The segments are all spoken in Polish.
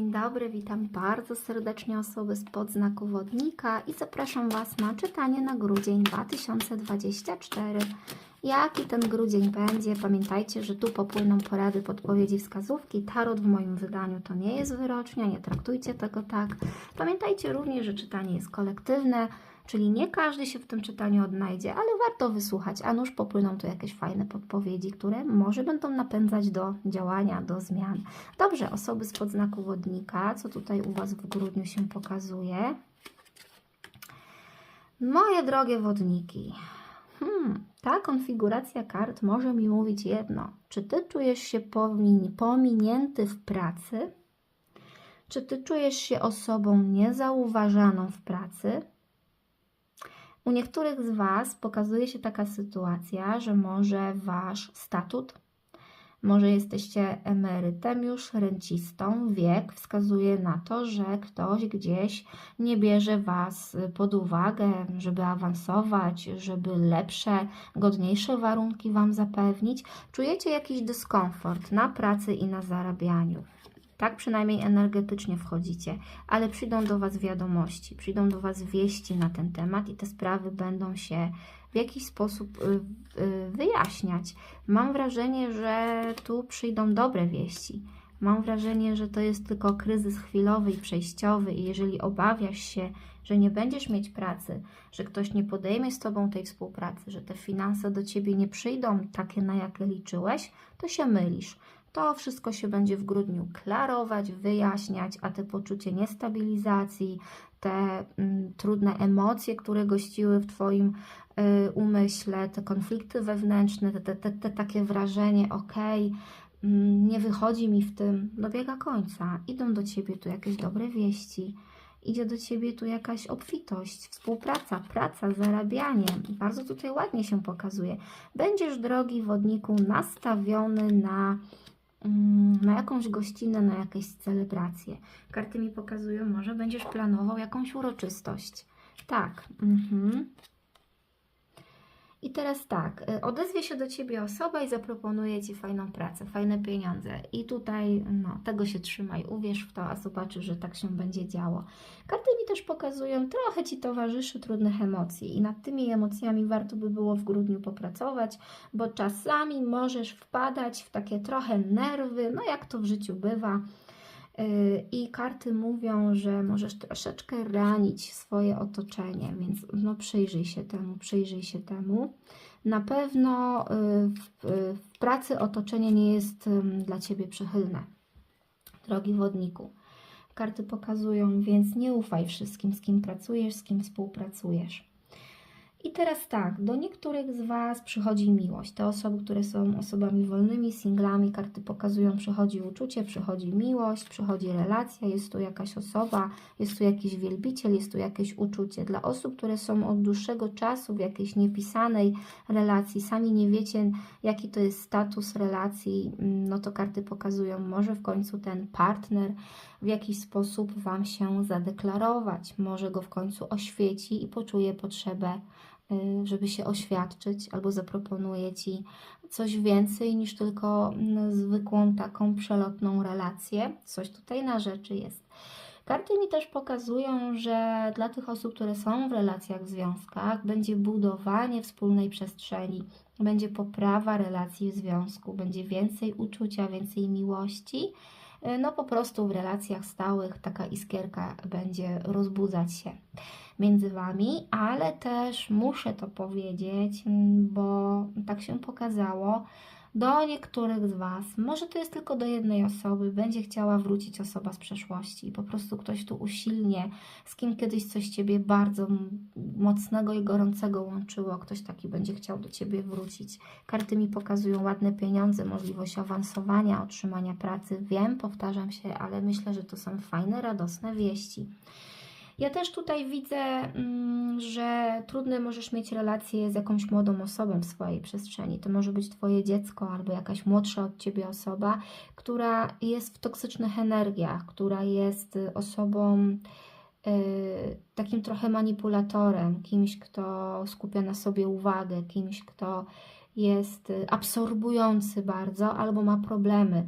Dzień dobry, witam bardzo serdecznie osoby spod znaku wodnika i zapraszam Was na czytanie na grudzień 2024. Jaki ten grudzień będzie? Pamiętajcie, że tu popłyną porady, podpowiedzi, wskazówki. Tarot w moim wydaniu to nie jest wyrocznia, nie traktujcie tego tak. Pamiętajcie również, że czytanie jest kolektywne, czyli nie każdy się w tym czytaniu odnajdzie, ale warto wysłuchać, a nuż popłyną tu jakieś fajne podpowiedzi, które może będą napędzać do działania, do zmian. Dobrze, osoby spod znaku wodnika, co tutaj u Was w grudniu się pokazuje? Moje drogie wodniki, hmm, ta konfiguracja kart może mi mówić jedno. Czy Ty czujesz się pomin- pominięty w pracy? Czy Ty czujesz się osobą niezauważaną w pracy? U niektórych z Was pokazuje się taka sytuacja, że może Wasz statut, może jesteście emerytem już, rencistą, wiek wskazuje na to, że ktoś gdzieś nie bierze Was pod uwagę, żeby awansować, żeby lepsze, godniejsze warunki Wam zapewnić. Czujecie jakiś dyskomfort na pracy i na zarabianiu. Tak przynajmniej energetycznie wchodzicie, ale przyjdą do Was wiadomości, przyjdą do Was wieści na ten temat i te sprawy będą się w jakiś sposób y, y, wyjaśniać. Mam wrażenie, że tu przyjdą dobre wieści. Mam wrażenie, że to jest tylko kryzys chwilowy i przejściowy, i jeżeli obawiasz się, że nie będziesz mieć pracy, że ktoś nie podejmie z Tobą tej współpracy, że te finanse do Ciebie nie przyjdą takie, na jakie liczyłeś, to się mylisz. To wszystko się będzie w grudniu klarować, wyjaśniać, a te poczucie niestabilizacji, te mm, trudne emocje, które gościły w Twoim y, umyśle, te konflikty wewnętrzne, te, te, te, te takie wrażenie, okej, mm, nie wychodzi mi w tym, dobiega końca. Idą do Ciebie tu jakieś dobre wieści, idzie do Ciebie tu jakaś obfitość, współpraca, praca, zarabianie. Bardzo tutaj ładnie się pokazuje. Będziesz, drogi wodniku, nastawiony na na jakąś gościnę, na jakieś celebracje. Karty mi pokazują, może będziesz planował jakąś uroczystość. Tak. Mhm. I teraz tak, y, odezwie się do Ciebie osoba i zaproponuje Ci fajną pracę, fajne pieniądze. I tutaj, no, tego się trzymaj, uwierz w to, a zobaczysz, że tak się będzie działo. Karty mi też pokazują, trochę Ci towarzyszy trudnych emocji i nad tymi emocjami warto by było w grudniu popracować, bo czasami możesz wpadać w takie trochę nerwy, no jak to w życiu bywa. Yy, I karty mówią, że możesz troszeczkę ranić swoje otoczenie, więc no przyjrzyj się temu, przyjrzyj się temu. Na pewno yy, w, yy, w pracy otoczenie nie jest dla Ciebie przychylne, drogi wodniku. Karty pokazują, więc nie ufaj wszystkim, z kim pracujesz, z kim współpracujesz. I teraz tak, do niektórych z Was przychodzi miłość. Te osoby, które są osobami wolnymi, singlami, karty pokazują, przychodzi uczucie, przychodzi miłość, przychodzi relacja, jest tu jakaś osoba, jest tu jakiś wielbiciel, jest tu jakieś uczucie. Dla osób, które są od dłuższego czasu w jakiejś niepisanej relacji, sami nie wiecie, jaki to jest status relacji, no to karty pokazują, może w końcu ten partner w jakiś sposób Wam się zadeklarować, może go w końcu oświeci i poczuje potrzebę żeby się oświadczyć, albo zaproponuje Ci coś więcej niż tylko mm, zwykłą taką przelotną relację. Coś tutaj na rzeczy jest. Karty mi też pokazują, że dla tych osób, które są w relacjach, w związkach, będzie budowanie wspólnej przestrzeni, będzie poprawa relacji w związku, będzie więcej uczucia, więcej miłości. No po prostu w relacjach stałych taka iskierka będzie rozbudzać się między Wami, ale też muszę to powiedzieć, bo tak się pokazało, do niektórych z Was, może to jest tylko do jednej osoby, będzie chciała wrócić osoba z przeszłości i po prostu ktoś tu usilnie, z kim kiedyś coś Ciebie bardzo mocnego i gorącego łączyło, ktoś taki będzie chciał do Ciebie wrócić. Karty mi pokazują ładne pieniądze, możliwość awansowania, otrzymania pracy. Wiem, powtarzam się, ale myślę, że to są fajne, radosne wieści. Ja też tutaj widzę, mm, że trudne możesz mieć relacje z jakąś młodą osobą w swojej przestrzeni. To może być Twoje dziecko albo jakaś młodsza od Ciebie osoba, która jest w toksycznych energiach, która jest y, osobą y, takim trochę manipulatorem, kimś, kto skupia na sobie uwagę, kimś, kto jest y, absorbujący bardzo, albo ma problemy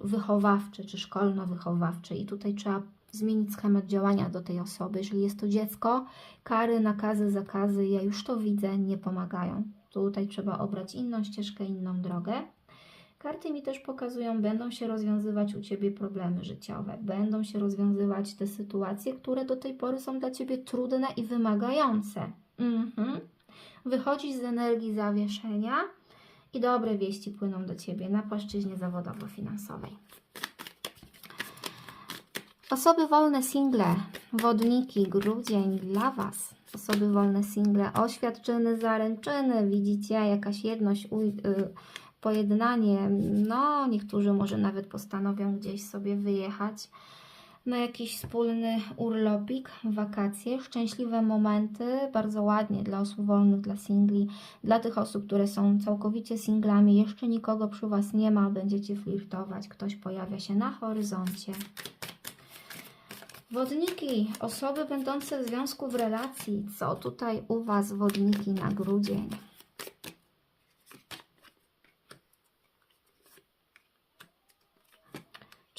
wychowawcze czy szkolno-wychowawcze i tutaj trzeba zmienić schemat działania do tej osoby. Jeżeli jest to dziecko, kary, nakazy, zakazy, ja już to widzę, nie pomagają. Tutaj trzeba obrać inną ścieżkę, inną drogę. Karty mi też pokazują, będą się rozwiązywać u Ciebie problemy życiowe, będą się rozwiązywać te sytuacje, które do tej pory są dla Ciebie trudne i wymagające. Mhm. Wychodzisz z energii zawieszenia i dobre wieści płyną do Ciebie na płaszczyźnie zawodowo-finansowej. Osoby wolne single, wodniki, grudzień dla Was. Osoby wolne single, oświadczyny, zaręczyny, widzicie, jakaś jedność, uj- y, pojednanie. No, niektórzy może nawet postanowią gdzieś sobie wyjechać na jakiś wspólny urlopik, wakacje, szczęśliwe momenty, bardzo ładnie dla osób wolnych, dla singli, dla tych osób, które są całkowicie singlami, jeszcze nikogo przy Was nie ma, będziecie flirtować, ktoś pojawia się na horyzoncie. Wodniki, osoby będące w związku w relacji. Co tutaj u Was, wodniki, na grudzień?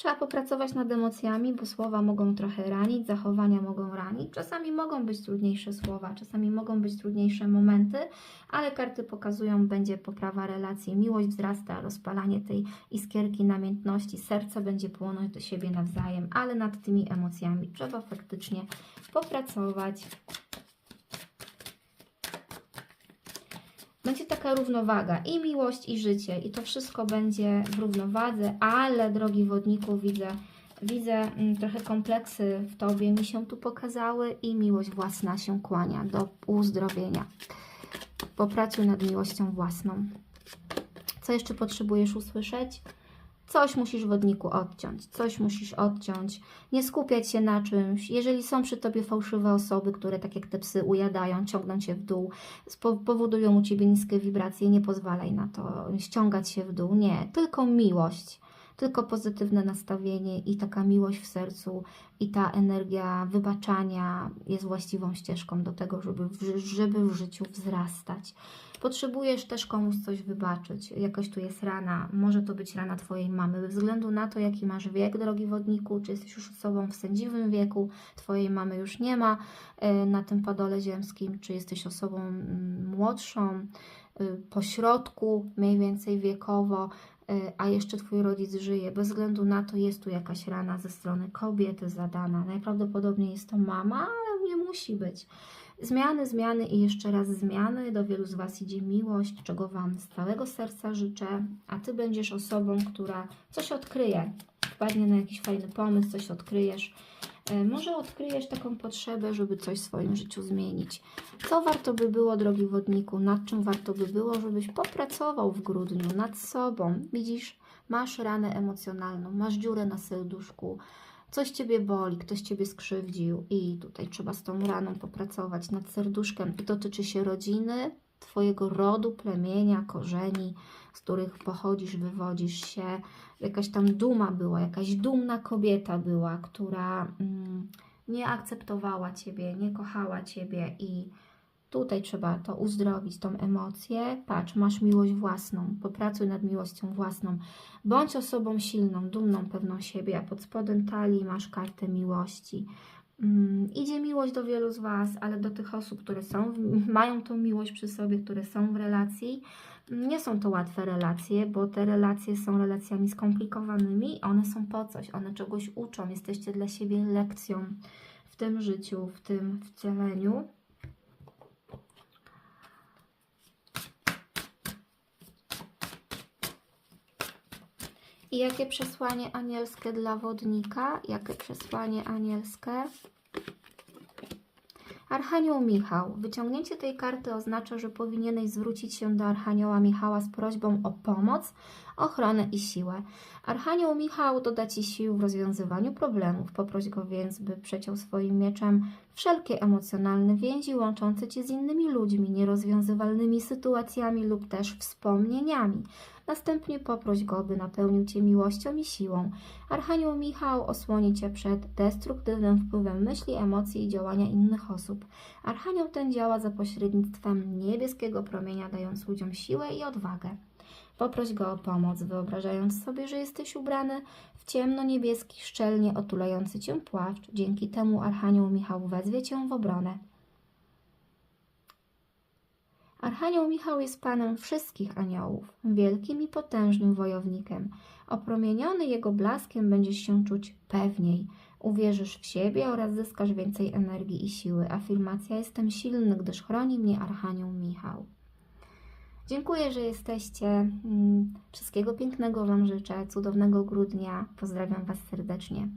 Trzeba popracować nad emocjami, bo słowa mogą trochę ranić, zachowania mogą ranić. Czasami mogą być trudniejsze słowa, czasami mogą być trudniejsze momenty, ale karty pokazują, będzie poprawa relacji, miłość wzrasta, rozpalanie tej iskierki namiętności, serce będzie płonąć do siebie nawzajem, ale nad tymi emocjami trzeba faktycznie popracować. Będzie taka równowaga i miłość, i życie, i to wszystko będzie w równowadze, ale drogi wodniku, widzę, widzę mm, trochę kompleksy w tobie mi się tu pokazały i miłość własna się kłania do uzdrowienia. Popracuj nad miłością własną. Co jeszcze potrzebujesz usłyszeć? Coś musisz wodniku odciąć, coś musisz odciąć, nie skupiać się na czymś. Jeżeli są przy tobie fałszywe osoby, które tak jak te psy ujadają, ciągną cię w dół, powodują u ciebie niskie wibracje, nie pozwalaj na to ściągać się w dół. Nie, tylko miłość, tylko pozytywne nastawienie i taka miłość w sercu i ta energia wybaczania jest właściwą ścieżką do tego, żeby w, żeby w życiu wzrastać. Potrzebujesz też komuś coś wybaczyć. Jakaś tu jest rana. Może to być rana Twojej mamy. Bez względu na to, jaki masz wiek, drogi wodniku, czy jesteś już osobą w sędziwym wieku, Twojej mamy już nie ma e, na tym padole ziemskim, czy jesteś osobą mm, młodszą, y, pośrodku mniej więcej wiekowo, a jeszcze Twój rodzic żyje. Bez względu na to jest tu jakaś rana ze strony kobiety zadana. Najprawdopodobniej jest to mama, ale nie musi być. Zmiany, zmiany i jeszcze raz zmiany. Do wielu z Was idzie miłość, czego Wam z całego serca życzę. A Ty będziesz osobą, która coś odkryje. Wpadnie na jakiś fajny pomysł, coś odkryjesz. E, Może odkryjesz taką potrzebę, żeby coś w swoim życiu zmienić. Co warto by było, drogi wodniku, nad czym warto by było, żebyś popracował w grudniu, nad sobą. Widzisz, masz ranę emocjonalną, masz dziurę na serduszku, coś Ciebie boli, ktoś Ciebie skrzywdził i tutaj trzeba z tą raną popracować nad serduszkiem. I to tyczy się rodziny, Twojego rodu, plemienia, korzeni, z których pochodzisz, wywodzisz się. Jakaś tam duma była, jakaś dumna kobieta była, która mm, nie akceptowała Ciebie, nie kochała Ciebie i tutaj trzeba to uzdrowić, tą emocję. Patrz, masz miłość własną, popracuj nad miłością własną. Bądź osobą silną, dumną, pewną siebie, a pod spodem talii masz kartę miłości. Mm, idzie miłość do wielu z Was, ale do tych osób, które są, mają tą miłość przy sobie, które są w relacji, nie są to łatwe relacje, bo te relacje są relacjami skomplikowanymi, one są po coś, one czegoś uczą, jesteście dla siebie lekcją w tym życiu, w tym wcieleniu. I jakie przesłanie anielskie dla wodnika? Jakie przesłanie anielskie? Archanioł Michał. Wyciągnięcie tej karty oznacza, że powinieneś zwrócić się do Archanioła Michała z prośbą o pomoc. Ochronę i siłę. Archanioł Michał doda Ci sił w rozwiązywaniu problemów. Poproś go więc, by przeciął swoim mieczem wszelkie emocjonalne więzi łączące Cię z innymi ludźmi, nierozwiązywalnymi sytuacjami lub też wspomnieniami. Następnie poproś go, by napełnił Cię miłością i siłą. Archanioł Michał osłoni Cię przed destruktywnym wpływem myśli, emocji i działania innych osób. Archanioł ten działa za pośrednictwem niebieskiego promienia, dając ludziom siłę i odwagę. Poproś go o pomoc, wyobrażając sobie, że jesteś ubrany w ciemno-niebieski, szczelnie otulający cię płaszcz. Dzięki temu Archanioł Michał wezwie cię w obronę. Archanioł Michał jest panem wszystkich aniołów, wielkim i potężnym wojownikiem. Opromieniony jego blaskiem będziesz się czuć pewniej. Uwierzysz w siebie oraz zyskasz więcej energii i siły. Afirmacja jestem silny, gdyż chroni mnie Archanioł Michał. Dziękuję, że jesteście. Mm, Wszystkiego pięknego Wam życzę, cudownego grudnia. Pozdrawiam Was serdecznie.